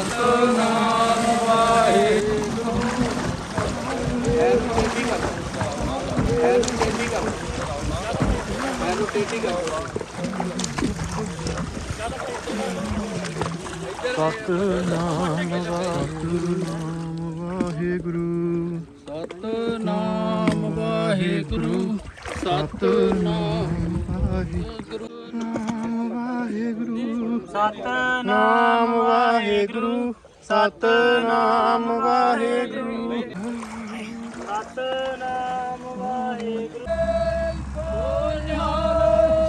ਸਤਨਾਮ ਵਾਹਿਗੁਰੂ। ਐਨੂੰ ਟੇਢੀ ਕਰ ਐਨੂੰ ਟੇਢੀ ਕਰ ਐਨੂੰ ਟੇਢੀ ਵਾਹਿਗੁਰੂ ਸਤਨਾਮ ਵਾਹਿਗੁਰੂ। ਸਤਨਾਮ ਸਤਨਾਮ ਵਾਹਿਗੁਰੂ ਸਤਨਾਮ ਵਾਹਿਗੁਰੂ। ਸਤਨਾਮ ਵਾਹਿਗੁਰੂ।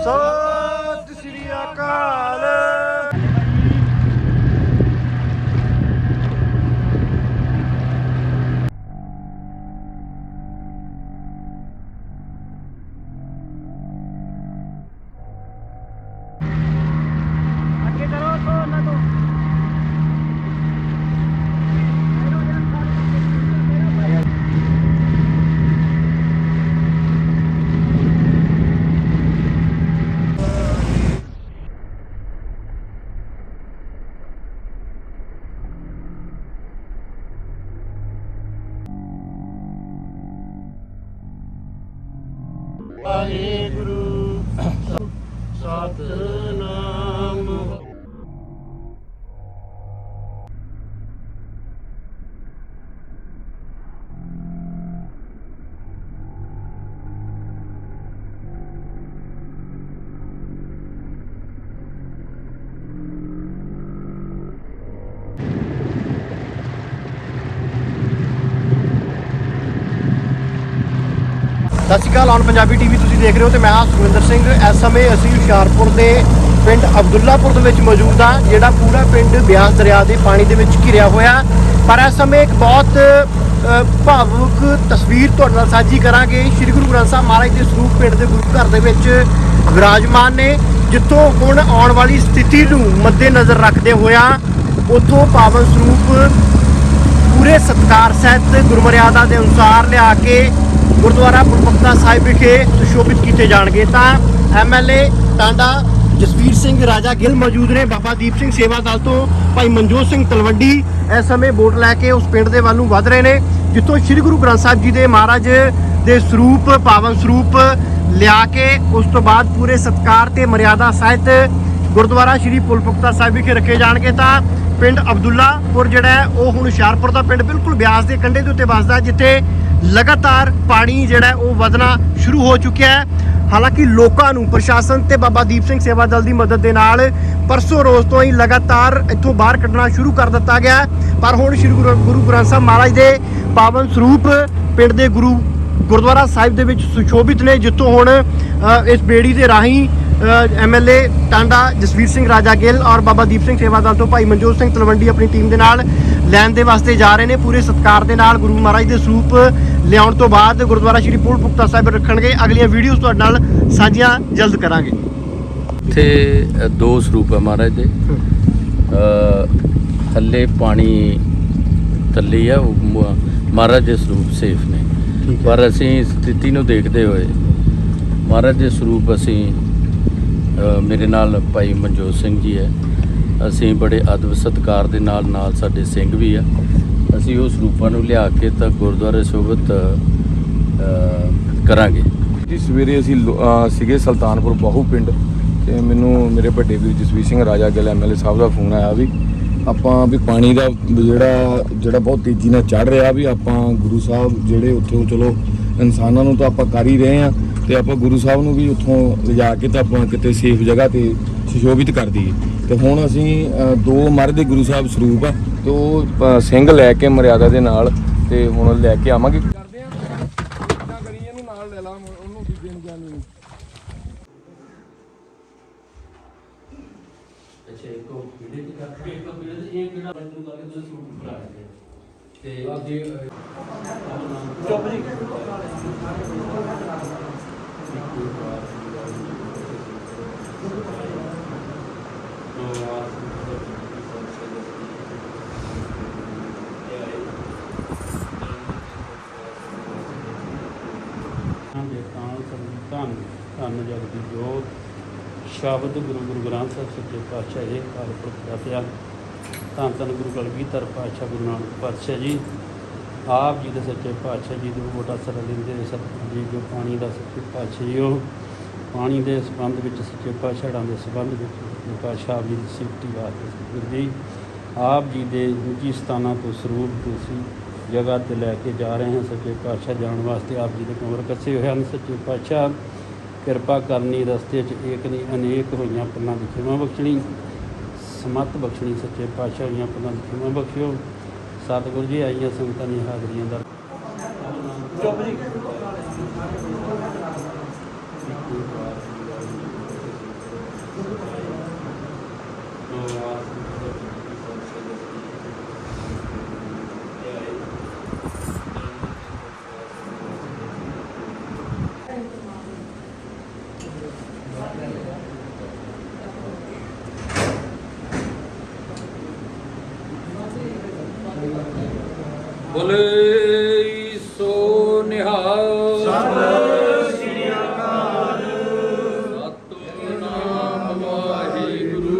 ਸਤਿ ਸ੍ਰੀ ਅਕਾਲ। ਸਤਿ ਸ਼੍ਰੀ ਅਕਾਲ ਔਨ ਪੰਜਾਬੀ ਟੀਵੀ ਤੁਸੀਂ ਦੇਖ ਰਹੇ ਹੋ ਤੇ ਮੈਂ ਹਾਂ ਸੁਖਵਿੰਦਰ ਸਿੰਘ। ਇਸ ਸਮੇਂ ਅਸੀਂ ਹੁਸ਼ਿਆਰਪੁਰ ਦੇ ਪਿੰਡ ਅਬਦੁੱਲਾਪੁਰ ਦੇ ਵਿੱਚ ਮੌਜੂਦ ਹਾਂ, ਜਿਹੜਾ ਪੂਰਾ ਪਿੰਡ ਬਿਆਸ ਦਰਿਆ ਦੇ ਪਾਣੀ ਦੇ ਵਿੱਚ ਘਿਰਿਆ ਹੋਇਆ। ਪਰ ਇਸ ਸਮੇਂ ਇੱਕ ਬਹੁਤ ਭਾਵੁਕ ਤਸਵੀਰ ਤੁਹਾਡੇ ਨਾਲ ਸਾਂਝੀ ਕਰਾਂਗੇ। ਸ੍ਰੀ ਗੁਰੂ ਗ੍ਰੰਥ ਸਾਹਿਬ ਮਹਾਰਾਜ ਦੇ ਸਰੂਪ ਪਿੰਡ ਦੇ ਗੁਰੂ ਘਰ ਦੇ ਵਿੱਚ ਵਿਰਾਜਮਾਨ ਨੇ, ਜਿੱਥੋਂ ਹੁਣ ਆਉਣ ਵਾਲੀ ਸਥਿਤੀ ਨੂੰ ਮੱਦੇਨਜ਼ਰ ਰੱਖਦੇ ਹੋਇਆ ਉੱਥੋਂ ਪਾਵਨ ਸਰੂਪ ਪੂਰੇ ਸਤਕਾਰ ਸਹਿਤ ਗੁਰਮਰਿਆਦਾ ਦੇ ਅਨੁਸਾਰ ਲਿਆ ਕੇ ਗੁਰਦੁਆਰਾ ਪੁਰਪਕਤਾ ਸਾਹਿਬ ਵਿਖੇ ਸੁਸ਼ੋਭਿਤ ਕੀਤੇ ਜਾਣਗੇ। ਤਾਂ ਐਮਐਲਏ ਟਾਂਡਾ ਜਸਵੀਰ ਸਿੰਘ, ਰਾਜਾ ਗਿੱਲ ਮੌਜੂਦ ਨੇ। ਬਾਬਾ ਦੀਪ ਸਿੰਘ ਸੇਵਾ ਦਲ ਤੋਂ ਭਾਈ ਮਨਜੋਤ ਸਿੰਘ ਤਲਵੰਡੀ ਇਸ ਸਮੇਂ ਵੋਟ ਲੈ ਕੇ ਉਸ ਪਿੰਡ ਦੇ ਵੱਲ ਨੂੰ ਵਧ ਰਹੇ ਨੇ, ਜਿੱਥੋਂ ਸ੍ਰੀ ਗੁਰੂ ਗ੍ਰੰਥ ਸਾਹਿਬ ਜੀ ਦੇ ਮਹਾਰਾਜ ਦੇ ਸਰੂਪ, ਪਾਵਨ ਸਰੂਪ ਲਿਆ ਕੇ ਉਸ ਤੋਂ ਬਾਅਦ ਪੂਰੇ ਸਤਕਾਰ ਤੇ ਮਰਿਆਦਾ ਸਹਿਤ ਗੁਰਦੁਆਰਾ ਸ਼੍ਰੀ ਪੁਲਪੁਖਤਾ ਸਾਹਿਬ ਵਿਖੇ ਰੱਖੇ ਜਾਣਗੇ। ਤਾਂ ਪਿੰਡ ਅਬਦੁੱਲਾਪੁਰ ਜਿਹੜਾ ਹੈ, ਉਹ ਹੁਣ ਹੁਸ਼ਿਆਰਪੁਰ ਦਾ ਪਿੰਡ, ਬਿਲਕੁਲ ਬਿਆਸ ਦੇ ਕੰਢੇ ਦੇ ਉੱਤੇ ਵੱਸਦਾ ਜਿੱਥੇ ਲਗਾਤਾਰ ਪਾਣੀ ਜਿਹੜਾ ਉਹ ਵਧਣਾ ਸ਼ੁਰੂ ਹੋ ਚੁੱਕਿਆ ਹੈ। ਹਾਲਾਂਕਿ ਲੋਕਾਂ ਨੂੰ ਪ੍ਰਸ਼ਾਸਨ ਤੇ ਬਾਬਾ ਦੀਪ ਸਿੰਘ ਸੇਵਾ ਦਲ ਦੀ ਮਦਦ ਦੇ ਨਾਲ ਪਰਸੋਂ ਰੋਜ਼ ਤੋਂ ਹੀ ਲਗਾਤਾਰ ਇੱਥੋਂ ਬਾਹਰ ਕੱਢਣਾ ਸ਼ੁਰੂ ਕਰ ਦਿੱਤਾ ਗਿਆ ਪਰ ਹੁਣ ਸ੍ਰੀ ਗੁਰੂ ਗੁਰੂ ਗ੍ਰੰਥ ਸਾਹਿਬ ਮਹਾਰਾਜ ਦੇ ਪਾਵਨ ਸਰੂਪ ਪਿੰਡ ਦੇ ਗੁਰੂ ਗੁਰਦੁਆਰਾ ਸਾਹਿਬ ਦੇ ਵਿੱਚ ਸੁਸ਼ੋਭਿਤ ਨੇ, ਜਿੱਥੋਂ ਹੁਣ ਇਸ ਬੇੜੀ ਦੇ ਰਾਹੀਂ ਐਮਐਲਏ ਟਾਂਡਾ ਜਸਵੀਰ ਸਿੰਘ ਰਾਜਾ ਗਿੱਲ ਔਰ ਬਾਬਾ ਦੀਪ ਸਿੰਘ ਸੇਵਾ ਦਲ ਤੋਂ ਭਾਈ ਮਨਜੋਤ ਸਿੰਘ ਤਲਵੰਡੀ ਆਪਣੀ ਟੀਮ ਦੇ ਨਾਲ ਲੈਣ ਦੇ ਵਾਸਤੇ ਜਾ ਰਹੇ ਨੇ ਪੂਰੇ ਸਤਕਾਰ ਦੇ ਨਾਲ ਗੁਰੂ ਮਹਾਰਾਜ ਦੇ ਸਰੂਪ ਲਿਆਉਣ ਤੋਂ ਬਾਅਦ ਗੁਰਦੁਆਰਾ ਸ਼੍ਰੀ ਪੂਲ ਪੁਖਤਾ ਸਾਹਿਬ ਰੱਖਣਗੇ। ਅਗਲੀਆਂ ਵੀਡੀਓਜ਼ ਤੁਹਾਡੇ ਨਾਲ ਸਾਂਝੀਆਂ ਜਲਦ ਕਰਾਂਗੇ। ਇੱਥੇ ਦੋ ਸਰੂਪ ਹੈ ਮਹਾਰਾਜ ਦੇ। ਥੱਲੇ ਪਾਣੀ ਥੱਲੇ ਆ ਮਹਾਰਾਜ ਦੇ ਸਰੂਪ ਸੇਫ ਨੇ। ਪਰ ਅਸੀਂ ਸਥਿਤੀ ਨੂੰ ਦੇਖਦੇ ਹੋਏ ਮਹਾਰਾਜ ਦੇ ਸਰੂਪ ਅਸੀਂ ਮੇਰੇ ਨਾਲ ਭਾਈ ਮਨਜੋਤ ਸਿੰਘ ਜੀ ਹੈ। ਅਸੀਂ ਬੜੇ ਅਦਬ ਸਤਕਾਰ ਦੇ ਨਾਲ ਨਾਲ ਸਾਡੇ ਸਿੰਘ ਵੀ ਆ। ਅਸੀਂ ਉਹ ਸਰੂਪਾਂ ਨੂੰ ਲਿਆ ਕੇ ਤਾਂ ਗੁਰਦੁਆਰੇ ਸੋਭਤ ਕਰਾਂਗੇ। ਜੀ, ਸਵੇਰੇ ਅਸੀਂ ਲੋ- ਸੀਗੇ ਸੁਲਤਾਨਪੁਰ ਬਾਹੂ ਪਿੰਡ ਤੇ ਮੈਨੂੰ ਮੇਰੇ ਵੱਡੇ ਵੀਰ ਜਸਵੀਰ ਸਿੰਘ, ਰਾਜਾ ਗਿੱਲ ਐਮਐਲਏ ਸਾਹਿਬ ਦਾ ਫੋਨ ਆਇਆ ਵੀ ਆਪਾਂ ਵੀ ਪਾਣੀ ਦਾ ਜਿਹੜਾ ਜਿਹੜਾ ਬਹੁਤ ਤੇਜ਼ੀ ਨਾਲ ਚੜ ਰਿਹਾ ਵੀ ਆਪਾਂ ਗੁਰੂ ਸਾਹਿਬ ਜਿਹੜੇ ਉੱਥੋਂ ਚਲੋ ਇਨਸਾਨਾਂ ਨੂੰ ਤਾਂ ਆਪਾਂ ਕਰ ਹੀ ਰਹੇ ਆ ਤੇ ਆਪਾਂ ਗੁਰੂ ਸਾਹਿਬ ਨੂੰ ਵੀ ਉੱਥੋਂ ਲਿਜਾ ਕੇ ਤਾਂ ਆਪਾਂ ਕਿਤੇ ਸੇਫ ਜਗ੍ਹਾ ਤੇ ਸੁਸ਼ੋਭਿਤ ਕਰ ਦਈਏ। ਤੇ ਹੁਣ ਅਸੀਂ ਦੋ ਮਰ ਦੇ ਗੁਰੂ ਸਾਹਿਬ ਸਰੂਪ ਆ ਤੇ ਉਹ ਸਿੰਘ ਲੈ ਕੇ ਮਰਿਆਦਾ ਦੇ ਨਾਲ ਤੇ ਹੁਣ ਲੈ ਕੇ ਆਵਾਂਗੇ। ਕਰਦੇ ਆ। ਇਦਾਂ ਕਰੀ ਇਹਨੂੰ ਨਾਲ ਲੈ ਲਾ ਉਹਨੂੰ ਕੀ ਦੇਣ ਜਾਣੀ ਅੱਛਾ ਇੱਕ ਉਹ ਵੀਡੀਓ ਦੀ ਕਰਕੇ ਇੱਕ ਵੀਡੀਓ ਦੀ ਇਹ ਕਿਹੜਾ ਬੰਦੂ ਕਰਕੇ ਤੁਸੀਂ ਸ਼ੂਟ ਕਰਾ ਰਹੇ ਤੇ ਅੱਗੇ ਚੁੱਪ ਜੀ। ਸ਼ਬਦ ਗੁਰੂ ਗੁਰੂ ਗ੍ਰੰਥ ਸਾਹਿਬ ਸੱਚੇ ਪਾਤਸ਼ਾਹ ਇਹ ਕਾਲ ਪੁਰਖ ਦਾਤਿਆ ਧੰਨ ਧੰਨ ਗੁਰੂ ਕਲਗੀਧਰ ਪਾਤਸ਼ਾਹ ਗੁਰੂ ਨਾਨਕ ਪਾਤਸ਼ਾਹ ਜੀ। ਆਪ ਜੀ ਦੇ ਸੱਚੇ ਪਾਤਸ਼ਾਹ ਜੀ ਦੇ ਮੋਟਾ ਸਰ ਲੈਂਦੇ ਸਤਿਗੁਰੂ ਜੀ ਜੋ ਪਾਣੀ ਦਾ ਸੱਚੇ ਪਾਤਸ਼ਾਹ ਜੀ ਉਹ ਪਾਣੀ ਦੇ ਸੰਬੰਧ ਵਿੱਚ ਸੱਚੇ ਪਾਤਸ਼ਾਹਾਂ ਦੇ ਸੰਬੰਧ ਵਿੱਚ ਸੱਚੇ ਪਾਤਸ਼ਾਹ ਆਪ ਜੀ ਦੀ ਸਿਫਤੀ ਵਾਸਤੇ ਸਤਿਗੁਰੂ ਜੀ। ਆਪ ਜੀ ਦੇ ਨਿੱਜੀ ਸਥਾਨਾਂ ਤੋਂ ਸਰੂਪ ਤੁਸੀਂ ਜਗ੍ਹਾ ਤੇ ਲੈ ਕੇ ਜਾ ਰਹੇ ਹਾਂ। ਸੱਚੇ ਪਾਤਸ਼ਾਹ ਜਾਣ ਵਾਸਤੇ ਆਪ ਜੀ ਦੇ ਕਮਰ ਕੱਸੇ ਹੋਏ ਹਨ। ਸੱਚੇ ਪਾਤਸ਼ਾਹ ਕਿਰਪਾ ਕਰਨੀ ਰਸਤੇ 'ਚ ਏਕ ਨਹੀਂ ਅਨੇਕ ਹੋਈਆਂ ਪੱਲਾਂ ਦੀ ਖਿਮਾ ਬਖਸ਼ਣੀ। ਸਮਤ ਬਖਸ਼ਣੀ ਸੱਚੇ ਪਾਤਸ਼ਾਹ ਹੋਈਆਂ ਪੱਲਾਂ ਦੀ ਖਿਮਾ ਬਖਸ਼ਿਓ। ਸਤਿਗੁਰੂ ਜੀ, ਆਈਆਂ ਸੰਗਤਾਂ ਦੀਆਂ ਹਾਜ਼ਰੀਆਂ ਦਾ ਚੁੱਪ ਜੀ ਬੋਲੇ ਸੋ ਨਿਹਾਲ ਸਤਿ ਸ੍ਰੀ ਅਕਾਲ ਸਤਨਾਮ ਵਾਹਿਗੁਰੂ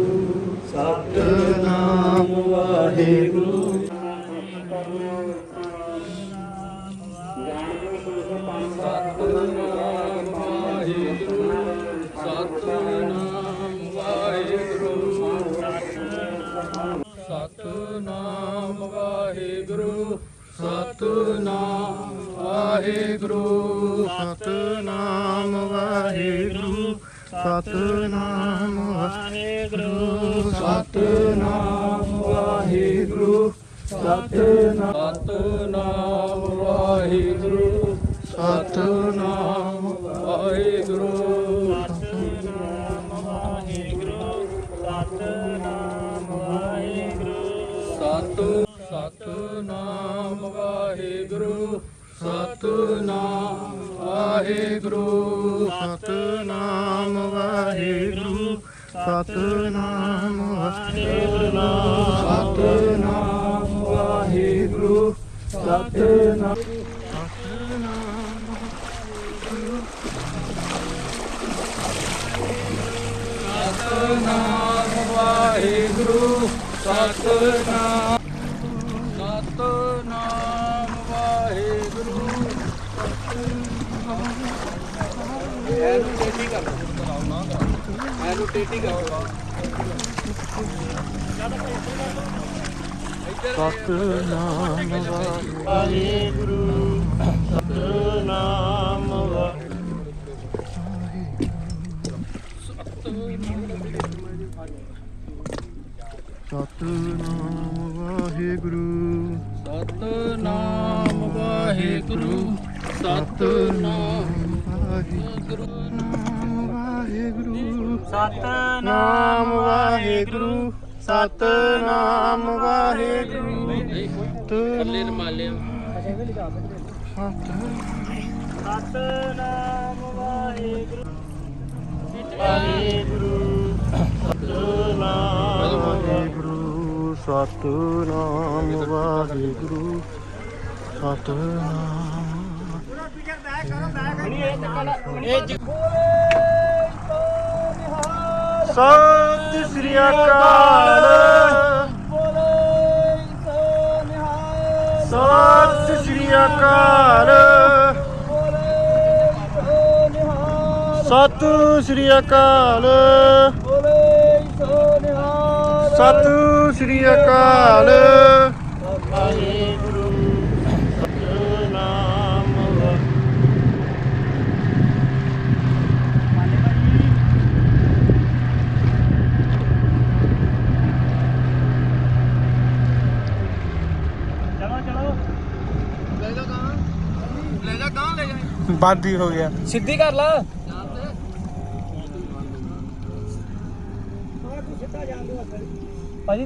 ਸਤਨਾਮ ਵਾਹਿਗੁਰੂ ਸਤਨਾਮ ਸਤਨਾਮ ਵਾਹਿਗੁਰੂ ਸਤਨਾਮ ਇਹ ਰੋਟੇਟੀ ਵਾਹਿਗੁਰੂ ਸਤਨਾਮ ਸਤਨਾਮ ਵਾਹਿਗੁਰੂ। ਸਤਨਾਮ ਵਾਹਿਗੁਰੂ। ਸਤਨਾਮ ਵਾਹਿਗੁਰੂ। ਵਾਹਿਗੁਰੂ। ਸਤਨਾਮ ਵਾਹਿਗੁਰੂ। ਸਤਨਾਮ ਵਾਹਿਗੁਰੂ। ਥੱਲੇ ਰਮਾਲਿਆ ਵਾਹਿਗੁਰੂ। ਸਤਨਾਮ ਵਾਹਿਗੁਰੂ ਸਤਨਾਮ। ਸਤਿ ਸ੍ਰੀ ਅਕਾਲ ਸਤਿ ਸ੍ਰੀ ਅਕਾਲ। ਸਤਿ ਸ੍ਰੀ ਅਕਾਲ। ਸਤਿ ਸ੍ਰੀ ਅਕਾਲ ਬੰਦ ਹੀ ਹੋ ਗਿਆ ਸਿੱਧੀ ਕਰ ਲਾ ਭਾਜੀ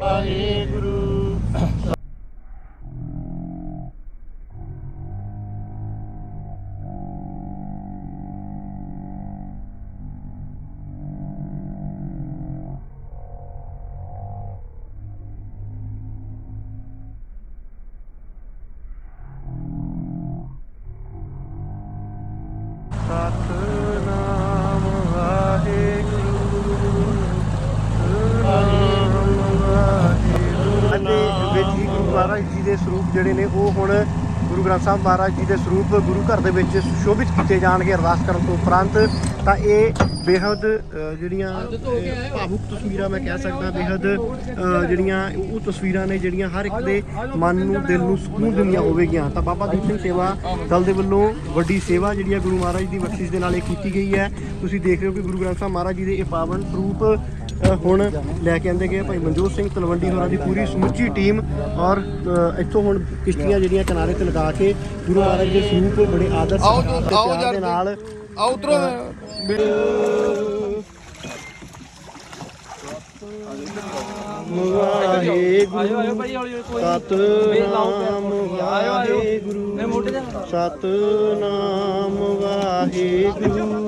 ਵਾਹਿਗੁਰੂ ਸਰੂਪ ਜਿਹੜੇ ਨੇ ਉਹ ਹੁਣ ਗੁਰੂ ਗ੍ਰੰਥ ਸਾਹਿਬ ਮਹਾਰਾਜ ਜੀ ਦੇ ਸਰੂਪ ਗੁਰੂ ਘਰ ਦੇ ਵਿੱਚ ਸੁਸ਼ੋਭਿਤ ਕੀਤੇ ਜਾਣਗੇ ਅਰਦਾਸ ਕਰਨ ਤੋਂ ਉਪਰੰਤ ਤਾਂ ਇਹ ਬੇਹੱਦ ਜਿਹੜੀਆਂ ਭਾਵੁਕ ਤਸਵੀਰਾਂ ਮੈਂ ਕਹਿ ਸਕਦਾ ਬੇਹੱਦ ਜਿਹੜੀਆਂ ਉਹ ਤਸਵੀਰਾਂ ਨੇ ਜਿਹੜੀਆਂ ਹਰ ਇੱਕ ਦੇ ਮਨ ਨੂੰ ਦਿਲ ਨੂੰ ਸਕੂਨ ਦਿੰਦੀਆਂ ਹੋਵੇਗੀਆਂ। ਤਾਂ ਬਾਬਾ ਦੀਪ ਸਿੰਘ ਸੇਵਾ ਦਲ ਦੇ ਵੱਲੋਂ ਵੱਡੀ ਸੇਵਾ ਜਿਹੜੀ ਆ ਗੁਰੂ ਮਹਾਰਾਜ ਦੀ ਬਖਸ਼ਿਸ਼ ਦੇ ਨਾਲ ਇਹ ਕੀਤੀ ਗਈ ਹੈ। ਤੁਸੀਂ ਦੇਖ ਰਹੇ ਹੋ ਕਿ ਗੁਰੂ ਗ੍ਰੰਥ ਸਾਹਿਬ ਮਹਾਰਾਜ ਜੀ ਦੇ ਇਹ ਪਾਵਨ ਸਰੂਪ ਅ, ਹੁਣ ਲੈ ਕੇ ਆਂਦੇ ਗਏ ਭਾਈ ਮਨਜੋਤ ਸਿੰਘ ਤਲਵੰਡੀ ਹੋਰਾਂ ਦੀ ਪੂਰੀ ਸਮੁੱਚੀ ਟੀਮ ਔਰ ਅ, ਇੱਥੋਂ ਹੁਣ ਕਿਸ਼ਤੀਆਂ ਜਿਹੜੀਆਂ ਕਿਨਾਰੇ ਤੇ ਲਗਾ ਕੇ ਗੁਰੂ ਮਹਾਰਾਜ ਦੇ ਸਰੂਪ ਬੜੇ ਆਦਰ ਸਤਿਕਾਰ ਤੇ ਪਿਆਰ ਦੇ ਨਾਲ ਆਓ ਉਤਰੋ ਵਾਹਿਗੁਰੂ ਸਤਨਾਮ ਵਾਹਿਗੁਰੂ। ਸਤਨਾਮ ਵਾਹਿਗੁਰੂ।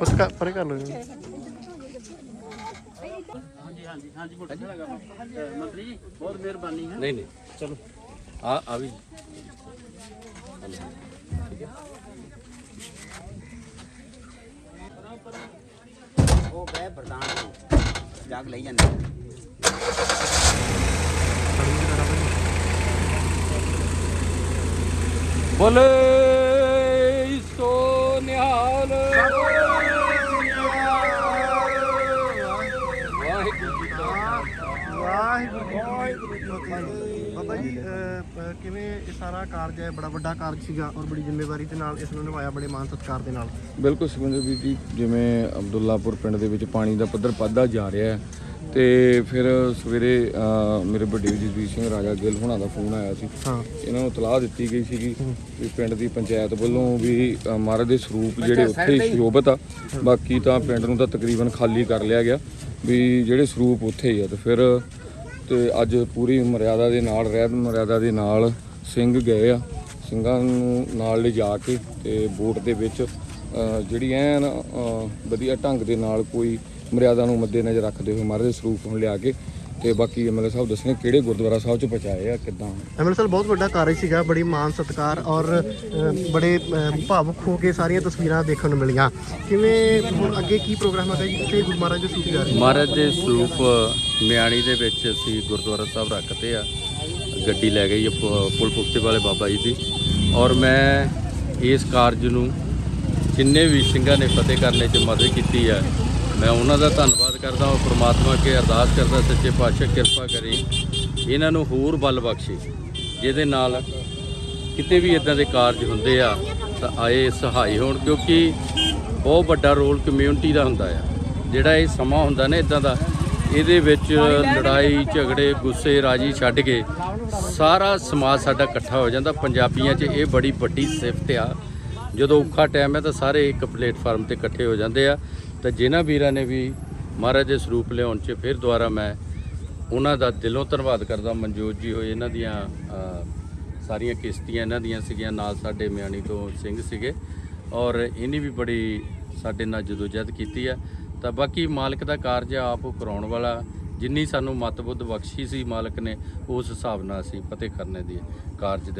ਬਸ ਕਰ ਪਰੇ ਕਰ ਲਓ ਜੀ। ਨਹੀਂ ਨਹੀਂ। ਚਲੋ। ਆ ਆ ਵੀ। ਉਹ ਗਏ ਪ੍ਰਧਾਨ ਜਗ ਲਈ ਜਾਂਦੇ ਬੋਲੇ ਸੋ ਨਿਹਾਲ। ਵਾਹਿਗੁਰੂ ਜੀ ਕੀ ਫਤਿਹ। ਬਾਬਾ ਜੀ ਅਹ, ਕਿਵੇਂ ਇਹ ਸਾਰਾ ਕਾਰਜ ਹੈ? ਬੜਾ ਵੱਡਾ ਕਾਰਜ ਸੀਗਾ ਔਰ ਬੜੀ ਜ਼ਿੰਮੇਵਾਰੀ ਦੇ ਨਾਲ ਇਸ ਨੂੰ ਨਿਭਾਇਆ ਬੜੇ ਮਾਣ ਸਤਿਕਾਰ ਦੇ ਨਾਲ। ਬਿਲਕੁਲ ਵੀਰ ਜੀ ਜਿਵੇਂ ਅਬਦੁੱਲਾਪੁਰ ਪਿੰਡ ਦੇ ਵਿੱਚ ਪਾਣੀ ਦਾ ਪੱਧਰ ਵੱਧਦਾ ਜਾ ਰਿਹਾ ਹੈ ਤੇ ਫਿਰ ਸਵੇਰੇ ਅਹ, ਮੇਰੇ ਵੱਡੇ ਵੀਰ ਜਗਦੀਪ ਸਿੰਘ ਰਾਜਾ ਗਿੱਲ ਹੁਣਾਂ ਦਾ ਫੋਨ ਆਇਆ ਸੀ। ਹਾਂ। ਇਹਨਾਂ ਨੂੰ ਤਲਾਹ ਦਿੱਤੀ ਗਈ ਸੀਗੀ ਵੀ ਪਿੰਡ ਦੀ ਪੰਚਾਇਤ ਵੱਲੋਂ ਵੀ ਅ, ਮਹਾਰਾਜ ਦੇ ਸਰੂਪ ਜਿਹੜੇ ਉੱਥੇ ਹੀ। ਸ਼ੋਭਤ ਆ ਬਾਕੀ ਤਾਂ ਪਿੰਡ ਨੂੰ ਤਾਂ ਤਕਰੀਬਨ ਖਾਲੀ ਕਰ ਲਿਆ ਗਿਆ ਵੀ ਜਿਹੜੇ ਸਰੂਪ ਉੱਥੇ ਹੀ ਆ ਤੇ ਫਿਰ ਤੇ ਅੱਜ ਪੂਰੀ ਮਰਿਆਦਾ ਦੇ ਨਾਲ, ਰਹਿਤ ਮਰਿਆਦਾ ਦੇ ਨਾਲ ਸਿੰਘ ਗਏ ਆ। ਸਿੰਘਾਂ ਨੂੰ ਨਾਲ ਲਿਜਾ ਕੇ ਤੇ ਬੋਟ ਦੇ ਵਿੱਚ ਜਿਹੜੀ ਐਨ ਵਧੀਆ ਢੰਗ ਦੇ ਨਾਲ ਕੋਈ ਮਰਿਆਦਾ ਨੂੰ ਮੱਦੇ ਨਜ਼ਰ ਰੱਖਦੇ ਹੋਏ ਮਹਾਰਾਜ ਸਰੂਪ ਨੂੰ ਲਿਆ ਕੇ ਤੇ ਬਾਕੀ ਐਮਐਲਏ ਸਾਹਿਬ ਦੱਸਣੇ ਕਿਹੜੇ ਗੁਰਦੁਆਰਾ ਸਾਹਿਬ ਚ ਪਹੁੰਚਾਏ ਆ ਕਿੱਦਾਂ? ਐਮਐਲ ਸਾਹਿਬ ਬਹੁਤ ਵੱਡਾ ਕਾਰਜ ਸੀਗਾ ਬੜੀ ਮਾਣ ਸਤਿਕਾਰ ਔਰ ਬੜੇ ਭਾਵੁਕ ਹੋ ਕੇ ਸਾਰੀਆਂ ਤਸਵੀਰਾਂ ਦੇਖਣ ਨੂੰ ਮਿਲੀਆਂ। ਕਿਵੇਂ ਹੁਣ ਅੱਗੇ ਕੀ ਪ੍ਰੋਗਰਾਮ ਹੈਗਾ ਜੀ? ਕਿੱਥੇ ਗੁਰੂ ਮਹਾਰਾਜ ਦੇ ਸੂਪ ਜਾ ਰਹੇ ਮਹਾਰਾਜ ਦੇ ਸਰੂਪ ਮਿਆਣੀ ਦੇ ਵਿੱਚ ਅਸੀਂ ਗੁਰਦੁਆਰਾ ਸਾਹਿਬ ਰੱਖਤੇ ਆ। ਗੱਡੀ ਲੈ ਗਈ ਪ- ਪੁਲ ਪੁਖਤੇ ਵਾਲੇ ਬਾਬਾ ਜੀ ਦੀ। ਔਰ ਮੈਂ ਇਸ ਕਾਰਜ ਨੂੰ ਜਿੰਨੇ ਵੀ ਸਿੰਘਾਂ ਨੇ ਫਤਿਹ ਕਰਨੇ 'ਚ ਮਦਦ ਕੀਤੀ ਹੈ ਮੈਂ ਉਹਨਾਂ ਦਾ ਧੰਨਵਾਦ ਕਰਦਾ, ਉਹ ਪ੍ਰਮਾਤਮਾ ਕੇ ਅਰਦਾਸ ਕਰਦਾ, ਸੱਚੇ ਪਾਤਸ਼ਾਹ ਕਿਰਪਾ ਕਰੇ। ਇਹਨਾਂ ਨੂੰ ਹੋਰ ਬਲ ਬਖਸ਼ੇ, ਜਿਹਦੇ ਨਾਲ ਕਿਤੇ ਵੀ ਇਦਾਂ ਦੇ ਕਾਰਜ ਹੁੰਦੇ ਆ, ਤਾਂ ਆਏ ਸਹਾਈ ਹੋਣ, ਕਿਉਂਕਿ ਬਹੁਤ ਵੱਡਾ ਰੋਲ ਕਮਿਊਨਿਟੀ ਦਾ ਹੁੰਦਾ ਆ। ਜਿਹੜਾ ਇਹ ਸਮਾਂ ਹੁੰਦਾ ਨਾ ਇਦਾਂ ਦਾ, ਇਹਦੇ ਵਿੱਚ ਲੜਾਈ, ਝਗੜੇ, ਗੁੱਸੇ, ਰਾਜੀ ਛੱਡ ਕੇ ਸਾਰਾ ਸਮਾਜ ਸਾਡਾ ਇਕੱਠਾ ਹੋ ਜਾਂਦਾ। ਪੰਜਾਬੀਆਂ 'ਚ ਇਹ ਬੜੀ ਵੱਡੀ ਸਿਫਤ ਆ। ਜਦੋਂ ਔਖਾ ਟਾਈਮ ਹੈ ਤਾਂ ਸਾਰੇ ਇੱਕ ਪਲੇਟਫਾਰਮ ਤੇ ਇਕੱਠੇ ਹੋ ਜਾਂਦੇ ਆ। ਤਾਂ ਜਿਨ੍ਹਾਂ ਵੀਰਾਂ ਨੇ ਵੀ ਮਹਾਰਾਜ ਦੇ ਸਰੂਪ ਲਿਆਉਣ 'ਚ ਫਿਰ ਦੁਬਾਰਾ ਮੈਂ ਉਹਨਾਂ ਦਾ ਦਿਲੋਂ ਧੰਨਵਾਦ ਕਰਦਾ, ਮਨਜੋਤ ਜੀ ਹੋਏ, ਇਹਨਾਂ ਦੀਆਂ ਸਾਰੀਆਂ ਕਿਸ਼ਤੀਆਂ ਇਹਨਾਂ ਦੀਆਂ ਸੀਗੀਆਂ, ਨਾਲ ਸਾਡੇ ਮਿਆਣੀ ਤੋਂ ਸਿੰਘ ਸੀਗੇ ਔਰ ਇਹਨੇ ਵੀ ਬੜੀ ਸਾਡੇ ਨਾਲ ਜਦੋਜਹਿਦ ਕੀਤੀ ਆ। ਤਾਂ ਬਾਕੀ ਮਾਲਕ ਦਾ ਕਾਰਜ ਆਪ ਉਹ ਕਰਾਉਣ ਵਾਲਾ, ਜਿੰਨੀ ਸਾਨੂੰ ਮਤਬੁੱਧ ਬਖਸ਼ੀ ਸੀ ਮਾਲਕ ਨੇ, ਉਸ ਹਿਸਾਬ ਨਾਲ ਅਸੀਂ ਫਤਿਹ ਕਰਨੇ ਦੀ ਕਾਰਜ ਦੇ